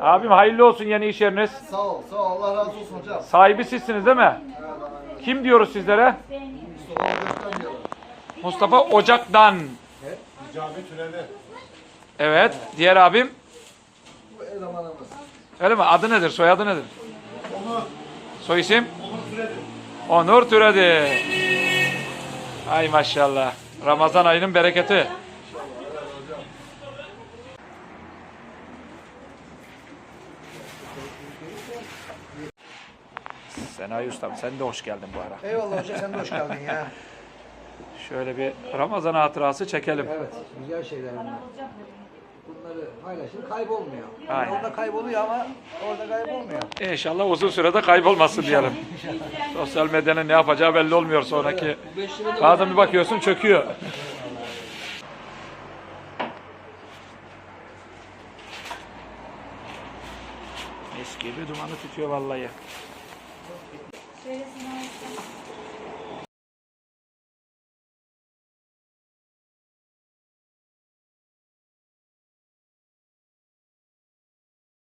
Abim hayırlı olsun yeni iş yeriniz. Sağ ol, sağ ol. Allah razı olsun hocam. Sahibi sizsiniz değil mi? Kim diyoruz sizlere? Mustafa diyorlar. Ocak'tan. Cami Türeli. Evet. Diğer abim. Bu elemanımız. Öyle mi? Adı nedir? Soyadı nedir? Onur, Soy isim? Onur Türeli. Onur Türedi. Ay maşallah. Ramazan ayının bereketi. Senayi Ustam sen de hoş geldin bu ara. Eyvallah hoca sen de hoş geldin ya. Şöyle bir Ramazan hatırası çekelim. Evet güzel şeyler bunlar. Bunları paylaşır kaybolmuyor. Aynen. Orada kayboluyor ama orada kaybolmuyor. İnşallah uzun sürede kaybolmasın diyelim. Sosyal medyanın ne yapacağı belli olmuyor sonraki. Bazen bir bakıyorsun çöküyor. Mis gibi dumanı tutuyor vallahi.